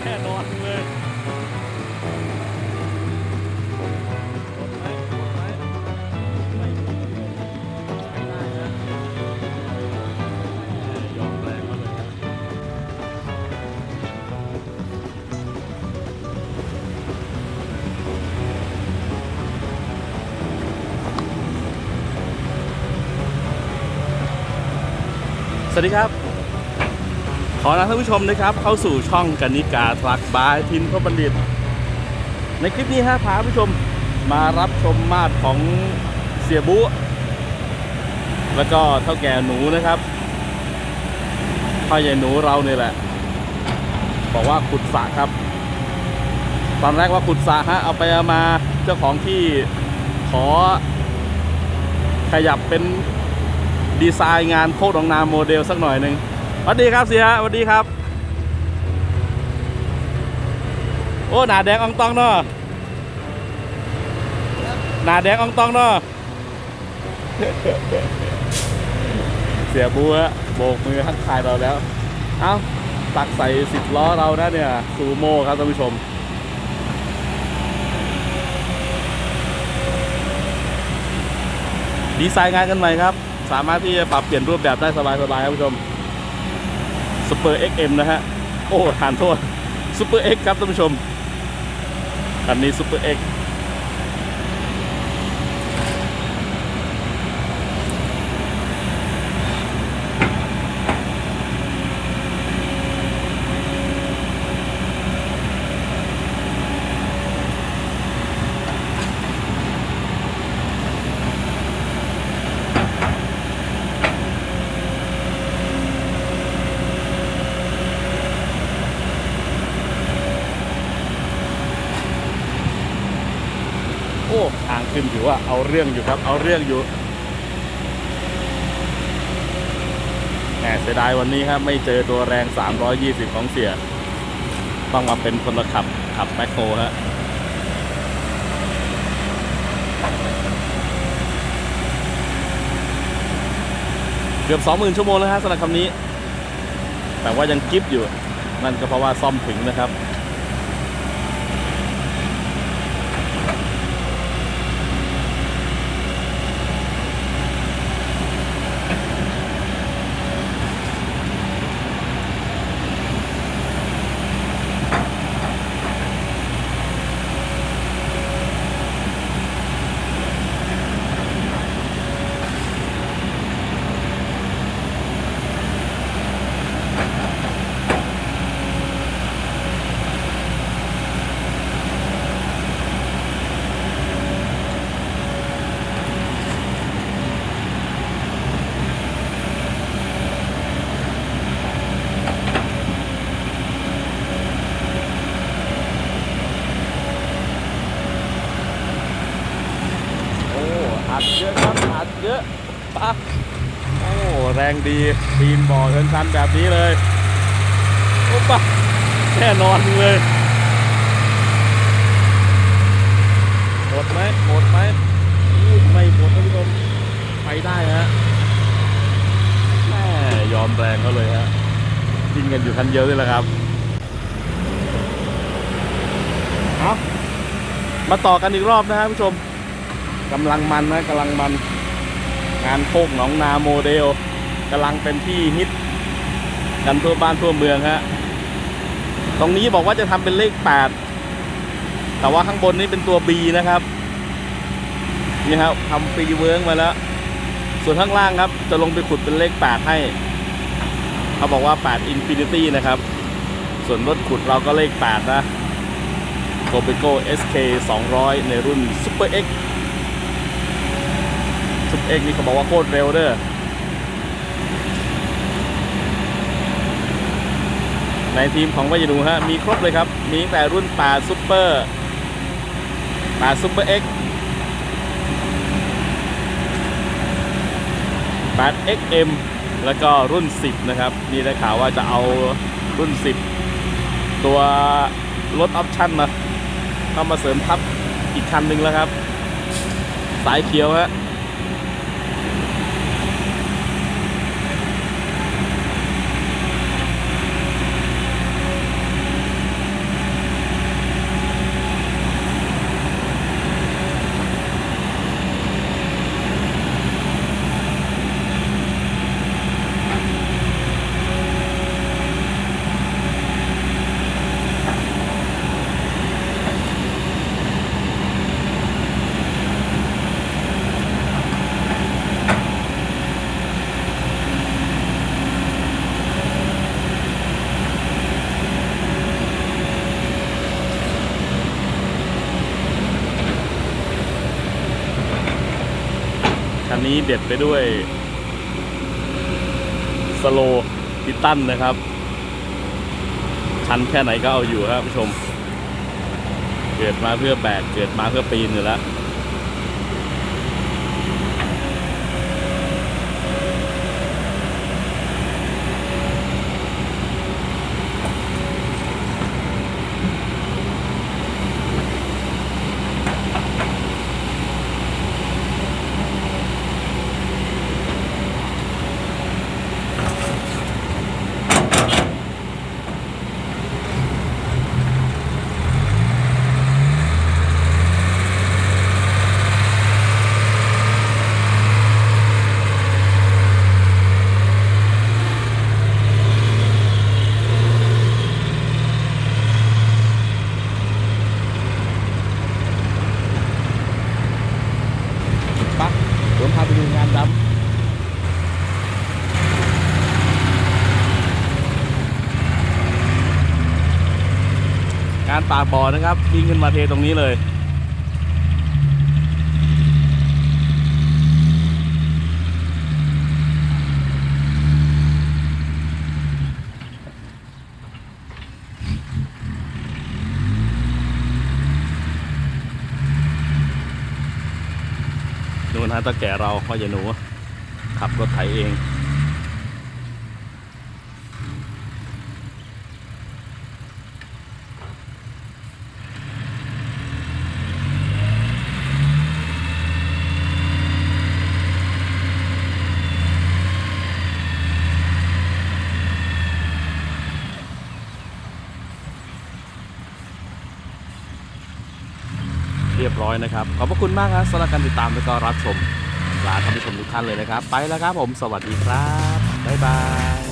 แค่นอนเลยกดไหมกดไหมไม่ได้นะยอมแรงเขาเลยครับสวัสดีครับ ขอต้อนรับท่านผู้ชมนะครับ เข้าสู่ช่องกนิกาทรักบายทินพบัณฑิต ในคลิปนี้ฮะพาผู้ชมมารับชมมาดของเสียบุ แล้วก็เท่าแก่หนูนะครับพ่อใหญ่หนูเราเนี่ยแหละ บอกว่าขุดสระครับ ตอนแรกว่าขุดสระฮะ เอาไปเอามาเจ้าของที่ขอ ขยับเป็นดีไซน์งานโคกหนองนาโมเดลสักหน่อยหนึ่ง สวัสดีครับเสียสวัสดีครับ โอ้หนาแดงอองตองเนาะหนาแดงอองตองเนาะเสียบัวโบกมือทักทายเราแล้ว เอ้าตักใส่สิบล้อเรานะเนี่ยซูโม่ครับท่านผู้ชมดีไซน์งานกันใหม่ครับ สามารถที่จะปรับเปลี่ยนรูปแบบได้สบายๆครับผู้ชม ซูเปอร์เอ็กเอ็มนะฮะ โอ้ทานโทษสเปอร์เอ็กครับท่านผู้ชม อันนี้ซูเปอร์เอ็ก ว่าเอาเรื่องอยู่ครับ เอาเรื่องอยู่แหมเสียดายวันนี้ครับไม่เจอตัวแรง 320 ของเสีย ต้องมาเป็นคนละขับขับแมคโครฮะเกือบ 20,000 ชั่วโมงแล้วฮะสำหรับคำนี้ แต่ว่ายังกิฟต์อยู่ นั่นก็เพราะว่าซ่อมถึงนะครับ โอ้ อัดเยอะครับ อัดเยอะปะโอ้ แรง ดีปีนบ่อเทินชันแบบนี้เลยโอ้ปะแค่นอนเลยหมดไหมหมดไหมไม่หมดท่านผู้ชมไปได้ฮะแม่ยอมแรงเขาเลยฮะกินกันอยู่คันเดียวนี่แหละครับเอามาต่อกันอีกรอบนะฮะผู้ชมกำลังมันนะกำลังมัน งานโคกหนองนาโมเดล กำลังเป็นที่ฮิตกันทั่วบ้านทั่วเมืองฮะ ตรงนี้บอกว่าจะทำเป็นเลข 8 แต่ว่าข้างบนนี่เป็นตัว B นะครับ นี่ครับทำฟรีเวิร์กมาแล้ว ส่วนข้างล่างครับ จะลงไปขุดเป็นเลข 8 ให้ เขาบอกว่า 8 Infinity นะครับ ส่วนรถขุดเราก็เลข 8 นะโ o เ e โก้ SK 200 ในรุ่น Super X ซุปเอ็กนี่เขาบอกว่าโคตรเร็วเด้อ ในทีมของวายดูฮะมีครบเลยครับ มีแตั้งแต่าซูเปอรุ่น8 Super 8 Super X 8 XM แล้วก็รุ่น 10 นะครับ นี่ได้ข่าวว่าจะเอารุ่น 10 ตัวรถออปชั่นมาเข้ามาเสริมทับอีกคันหนึ่งแล้วครับ สายเขียวฮะ นี้เด็ดไปด้วยสโลติตันนะครับ ชันแค่ไหนก็เอาอยู่ครับผู้ชม เกิดมาเพื่อแบก เกิดมาเพื่อปีนอยู่แล้ว ปะเดี๋ยวพาไปดูงานดำงานปากบ่อนะครับวิ่งขึ้นมาเทตรงนี้เลย นู่นฮะตาแก่เราพ่อใหญ่หนู ขับรถไถเอง รียบร้อยนะครับ ขอบพระคุณมากครับสำหรับการติดตามและก็รับชมลาท่านผู้ชมทุกท่านเลยนะครับ ไปแล้วครับผม สวัสดีครับ บ๊ายบาย